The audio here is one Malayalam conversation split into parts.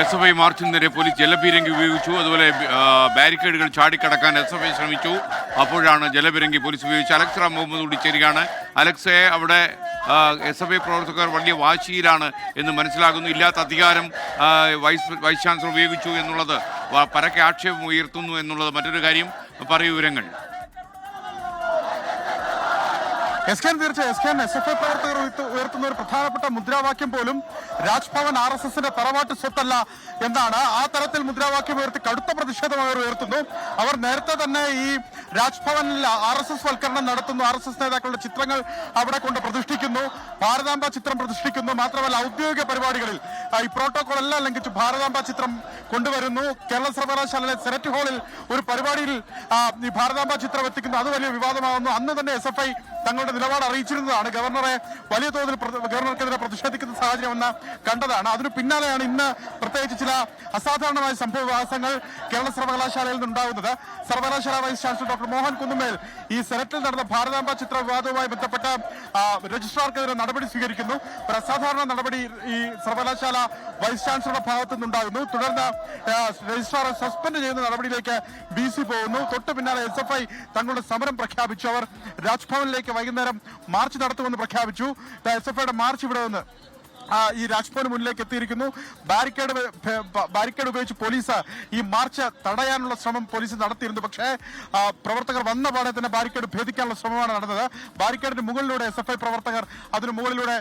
എസ് എഫ് ഐ മാർച്ചിന് നേരെ പോലീസ് ജലപീരങ്കി ഉപയോഗിച്ചു. അതുപോലെ ബാരിക്കേഡുകൾ ചാടിക്കടക്കാൻ എസ് എഫ് ഐ ശ്രമിച്ചു. അപ്പോഴാണ് ജലപീരങ്കി പോലീസ് ഉപയോഗിച്ച് അലക്സ് റാം മുഹമ്മദ് കൂടി ചേരുകയാണ്. അലക്സയെ അവിടെ എസ് എഫ് ഐ പ്രവർത്തകർ വലിയ വാശിയിലാണ് എന്ന് മനസ്സിലാകുന്നു. ഇല്ലാത്ത അധികാരം വൈസ് വൈസ് ചാൻസലർ ഉപയോഗിച്ചു എന്നുള്ളത് പരക്കെ ആക്ഷേപം ഉയർത്തുന്നു എന്നുള്ളത് മറ്റൊരു കാര്യം. പറയൂ വിവരങ്ങൾ. എസ് കെ തീർച്ച. S K S F I പ്രവർത്തകർ ഉയർത്തുന്ന ഒരു പ്രധാനപ്പെട്ട മുദ്രാവാക്യം പോലും രാജ്ഭവൻ ആർ എസ് എസിന്റെ തറവാട്ട് സ്വത്തല്ല എന്നാണ്. ആ തരത്തിൽ മുദ്രാവാക്യം ഉയർത്തി കടുത്ത പ്രതിഷേധം അവർ ഉയർത്തുന്നു. അവർ നേരത്തെ തന്നെ ഈ രാജ്ഭവനിൽ ആർ എസ് എസ് വൽക്കരണം നടത്തുന്നു. ആർ എസ് എസ് നേതാക്കളുടെ ചിത്രങ്ങൾ അവിടെ കൊണ്ട് പ്രതിഷ്ഠിക്കുന്നു. ഭാരതാംബ ചിത്രം പ്രതിഷ്ഠിക്കുന്നു. മാത്രമല്ല ഔദ്യോഗിക പരിപാടികളിൽ ഈ പ്രോട്ടോകോൾ എല്ലാം ലംഘിച്ചു ഭാരതാംബ ചിത്രം കൊണ്ടുവരുന്നു. കേരള സർവകലാശാലയിലെ സെനറ്റ് ഹാളിൽ ഒരു പരിപാടിയിൽ ഈ ഭാരതാംബ ചിത്രം എത്തിക്കുന്നു. അത് വലിയ വിവാദമാകുന്നു അന്ന് തന്നെ എസ് എഫ് ഐ തങ്ങളുടെ നിലപാട് അറിയിച്ചിരുന്നതാണ്. ഗവർണറെ വലിയ തോതിൽ ഗവർണർക്കെതിരെ പ്രതിഷേധിക്കുന്ന സാഹചര്യം എന്ന് കണ്ടതാണ്. അതിന് പിന്നാലെയാണ് ഇന്ന് പ്രത്യേകിച്ച് ചില അസാധാരണമായ സംഭവ വികാസങ്ങൾ കേരള സർവകലാശാലയിൽ നിന്നുണ്ടാകുന്നത് സർവകലാശാല vice chancellor doctor Mohan Kunnummel ഈ സെനറ്റിൽ നടന്ന ഭാരതാംബ ചിത്ര വിവാദവുമായി ബന്ധപ്പെട്ട രജിസ്ട്രാർക്കെതിരെ നടപടി സ്വീകരിക്കുന്നു. ഒരു അസാധാരണ നടപടി ഈ സർവകലാശാല വൈസ് ചാൻസലറുടെ ഭാഗത്തു നിന്നുണ്ടാകുന്നു തുടർന്ന് രജിസ്ട്രാറെ സസ്പെൻഡ് ചെയ്യുന്ന നടപടിയിലേക്ക് ബി സി പോകുന്നു. തൊട്ടു പിന്നാലെ എസ് എഫ് ഐ തങ്ങളുടെ സമരം പ്രഖ്യാപിച്ചു. അവർ രാജ്ഭവനിലേക്ക് വൈകുന്നേരം മാർച്ച് നടത്തുമെന്ന് പ്രഖ്യാപിച്ചു. എസ് എഫ് ഐയുടെ മാർച്ച് ഇവിടെ നിന്ന് ഈ രാജ്ഭവന് മുന്നിലേക്ക് എത്തിയിരിക്കുന്നു. ബാരിക്കേഡ് ബാരിക്കേഡ് ഉപയോഗിച്ച് പോലീസ് ഈ മാർച്ച് തടയാനുള്ള ശ്രമം പോലീസ് നടത്തിയിരുന്നു. പക്ഷേ പ്രവർത്തകർ വന്ന പാടെ തന്നെ ബാരിക്കേഡ് ഭേദിക്കാനുള്ള ശ്രമമാണ് നടന്നത്. ബാരിക്കേഡിന് മുകളിലൂടെ എസ് എഫ് ഐ പ്രവർത്തകർ അതിന് മുകളിലൂടെ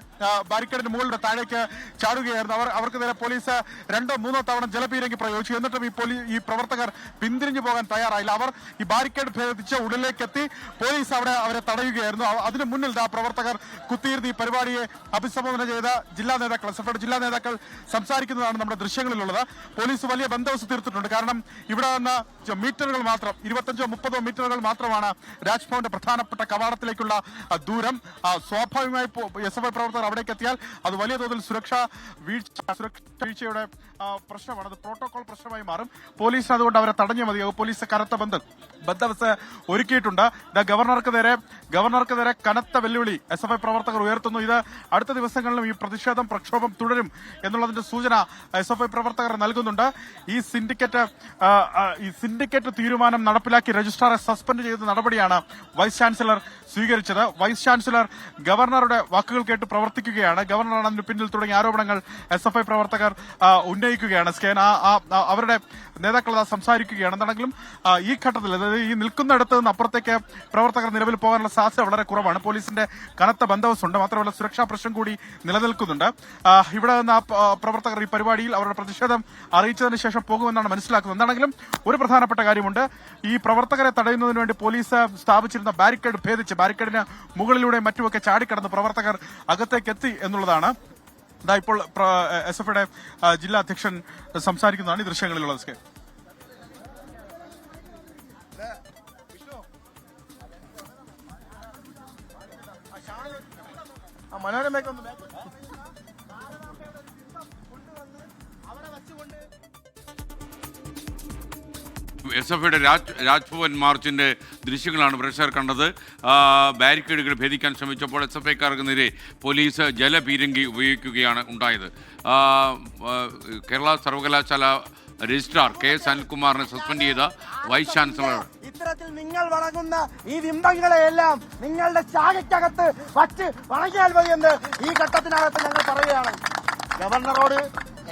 ബാരിക്കേഡിന് മുകളിലൂടെ താഴേക്ക് ചാടുകയായിരുന്നു. അവർ അവർക്ക് നേരെ പോലീസ് രണ്ടോ മൂന്നോ തവണ ജലപീരങ്കി പ്രയോഗിച്ചു. എന്നിട്ടും ഈ പോലീസ് ഈ പ്രവർത്തകർ പിന്തിരിഞ്ഞു പോകാൻ തയ്യാറായില്ല. അവർ ഈ ബാരിക്കേഡ് ഭേദിച്ച് ഉള്ളിലേക്ക് എത്തി പോലീസ് അവിടെ അവരെ തടയുകയായിരുന്നു. അതിനു മുന്നിൽ പ്രവർത്തകർ കുത്തിയിരുന്ന് ഈ പരിപാടിയെ അഭിസംബോധന ചെയ്ത ജില്ലാ നേതാക്കൾ എസ് എഫ് ജില്ലാ നേതാക്കൾ സംസാരിക്കുന്നതാണ് നമ്മുടെ ദൃശ്യങ്ങളിലുള്ളത്. പോലീസ് വലിയ ബന്ദോബസ്ത് തീർത്തിട്ടുണ്ട്. കാരണം ഇവിടെ നിന്ന് മീറ്ററുകൾ മാത്രം ഇരുപത്തഞ്ചോ മുപ്പതോ മീറ്ററുകൾ മാത്രമാണ് രാജ്ഭവന്റെ പ്രധാനപ്പെട്ട കവാടത്തിലേക്കുള്ള ദൂരം. സ്വാഭാവികമായി എസ് എഫ് ഐ പ്രവർത്തകർ അവിടേക്ക് എത്തിയാൽ അത് വലിയ തോതിൽ സുരക്ഷാ വീഴ്ച സുരക്ഷാ വീഴ്ചയുടെ പ്രശ്നമാണ്. അത് പ്രോട്ടോകോൾ പ്രശ്നമായി മാറും. പോലീസ് അതുകൊണ്ട് അവരെ തടഞ്ഞു മതിയാകും പോലീസ് കനത്ത ബന്ധം ബന്ദോബസ്ത് ഒരുക്കിയിട്ടുണ്ട്. ഗവർണർക്ക് നേരെ ഗവർണർക്ക് നേരെ കനത്ത വെല്ലുവിളി എസ് എഫ് ഐ പ്രവർത്തകർ ഉയർത്തുന്നു. ഇത് അടുത്ത ദിവസങ്ങളിലും ഈ പ്രതിഷേധം പ്രക്ഷോഭം തുടരും എന്നുള്ളതിന്റെ സൂചന എസ് എഫ് ഐ പ്രവർത്തകർ നൽകുന്നുണ്ട്. ഈ സിൻഡിക്കേറ്റ് ഈ സിൻഡിക്കേറ്റ് തീരുമാനം നടപ്പിലാക്കി രജിസ്ട്രാറെ സസ്പെൻഡ് ചെയ്ത നടപടിയാണ് വൈസ് ചാൻസലർ സ്വീകരിച്ചത്. വൈസ് ചാൻസലർ ഗവർണറുടെ വാക്കുകൾ കേട്ട് പ്രവർത്തിക്കുകയാണ്. ഗവർണറാണ് അതിന് പിന്നിൽ തുടങ്ങിയ ആരോപണങ്ങൾ എസ് എഫ് ഐ പ്രവർത്തകർ ഉന്നയിക്കുകയാണ്. സ്കേൻ അവരുടെ നേതാക്കൾ സംസാരിക്കുകയാണ്. എന്താണെങ്കിലും ഈ ഘട്ടത്തിൽ അതായത് ഈ നിൽക്കുന്നിടത്ത് നിന്ന് അപ്പുറത്തേക്ക് പ്രവർത്തകർ നിലവിൽ പോകാനുള്ള സാധ്യത വളരെ കുറവാണ്. പോലീസിന്റെ കനത്ത ബന്ധവസുണ്ട് മാത്രമല്ല സുരക്ഷാ പ്രശ്നം കൂടി നിലനിൽക്കുന്നുണ്ട്. ഇവിടെ നിന്ന് പ്രവർത്തകർ ഈ പരിപാടിയിൽ അവരുടെ പ്രതിഷേധം അറിയിച്ചതിന് ശേഷം പോകുമെന്നാണ് മനസ്സിലാക്കുന്നത്. എന്താണെങ്കിലും ഒരു പ്രധാനപ്പെട്ട കാര്യമുണ്ട്. ഈ പ്രവർത്തകരെ തടയുന്നതിന് വേണ്ടി പോലീസ് സ്ഥാപിച്ചിരുന്ന ബാരിക്കേഡ് ഭേദിച്ച് ബാരിക്കേഡിന് മുകളിലൂടെ മറ്റുമൊക്കെ ചാടിക്കടന്ന് പ്രവർത്തകർ അകത്തേക്ക് എത്തി എന്നുള്ളതാണ്. ഇതാ ഇപ്പോൾ എസ് എഫ് ജില്ലാ അധ്യക്ഷൻ സംസാരിക്കുന്നതാണ് ഈ ദൃശ്യങ്ങളിലുള്ളത്. സ്കേ മനോരമയൊക്കെ എസ് എഫ് ഐയുടെ രാജ് രാജ്ഭവൻ മാർച്ചിന്റെ ദൃശ്യങ്ങളാണ് പ്രേക്ഷകർ കണ്ടത്. ബാരിക്കേഡുകൾ ഭേദിക്കാൻ ശ്രമിച്ചപ്പോൾ എസ് എഫ് ഐക്കാർക്ക് നേരെ പോലീസ് ജലപീരങ്കി ഉപയോഗിക്കുകയാണ് ഉണ്ടായത്. കേരള സർവകലാശാല രജിസ്ട്രാർ കെ എസ് അനിൽകുമാറിനെ സസ്പെൻഡ് ചെയ്ത വൈസ് ചാൻസലർ. ഇത്തരത്തിൽ നിങ്ങൾ വളങ്ങുന്ന ഈ ബിംബങ്ങളെയെല്ലാം നിങ്ങളുടെ ശാഖയ്ക്കകത്ത് വച്ച് വണങ്ങിയാൽ മതിയെന്ന് ഈ ഘട്ടത്തിനകത്ത് ഞങ്ങൾ പറയുകയാണ്. ഗവർണറോട്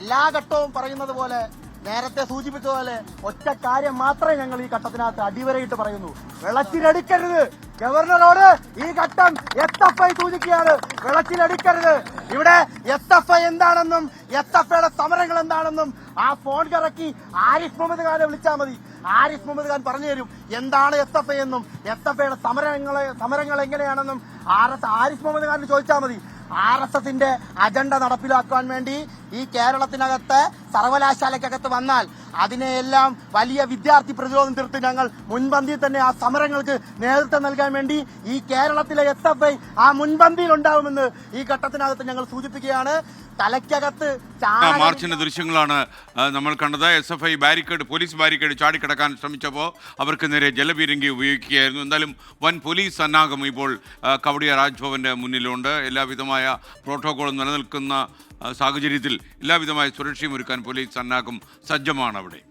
എല്ലാ ഘട്ടവും പറയുന്നത് പോലെ നേരത്തെ സൂചിപ്പിച്ചതുപോലെ ഒറ്റ കാര്യം മാത്രമേ ഞങ്ങൾ ഈ ഘട്ടത്തിനകത്ത് അടിവരയിട്ട് പറയുന്നു. വിളച്ചിലടിക്കരുത് ഗവർണറോട് ഈ ഘട്ടം എസ് എഫ് ഐ സൂചിക്കുകയാണ്. വിളച്ചിലടിക്കരുത് ഇവിടെ എസ് എഫ് ഐ എന്താണെന്നും എസ് എഫ് ഐയുടെ സമരങ്ങൾ എന്താണെന്നും ആ ഫോൺ കറക്കി ആരിഫ് മുഹമ്മദ് ഖാനെ വിളിച്ചാൽ മതി. ആരിഫ് മുഹമ്മദ് ഖാൻ പറഞ്ഞു തരും. എന്താണ് എസ് എഫ് ഐ എന്നും എസ് എഫ് ഐയുടെ സമരങ്ങളെ സമരങ്ങൾ എങ്ങനെയാണെന്നും ആർ എസ് ആരിഫ് മുഹമ്മദ് ഖാൻ ചോദിച്ചാൽ മതി. ആർ എസ് എസിന്റെ അജണ്ട നടപ്പിലാക്കാൻ വേണ്ടി ഈ കേരളത്തിനകത്ത് സർവകലാശാലയ്ക്കകത്ത് വന്നാൽ അതിനെയെല്ലാം വലിയ വിദ്യാർത്ഥി പ്രതിരോധം തീർത്ത് ഞങ്ങൾ മുൻപന്തിയിൽ തന്നെ ആ സമരങ്ങൾക്ക് നേതൃത്വം നൽകാൻ വേണ്ടി ഈ കേരളത്തിലെ എസ് എഫ് ഐ ആ മുൻപന്തിയിൽ ഉണ്ടാവുമെന്ന് ഈ ഘട്ടത്തിനകത്ത് ഞങ്ങൾ സൂചിപ്പിക്കുകയാണ്. തലയ്ക്കകത്ത് മാർച്ചിന്റെ ദൃശ്യങ്ങളാണ് നമ്മൾ കണ്ടത്. S F I barricade police barricade ചാടിക്കിടക്കാൻ ശ്രമിച്ചപ്പോൾ അവർക്ക് നേരെ ജലപീരങ്കി ഉപയോഗിക്കുകയായിരുന്നു. എന്തായാലും വൻ പോലീസ് സന്നാഹം ഇപ്പോൾ കവടിയ രാജ്ഭവന്റെ മുന്നിലുണ്ട്. എല്ലാവിധമായ പ്രോട്ടോകോളും നിലനിൽക്കുന്ന സാഹചര്യത്തിൽ എല്ലാവിധമായ സുരക്ഷയും ഒരുക്കാൻ പോലീസ് സന്നാഹം സജ്ജമാണ് അവിടെ.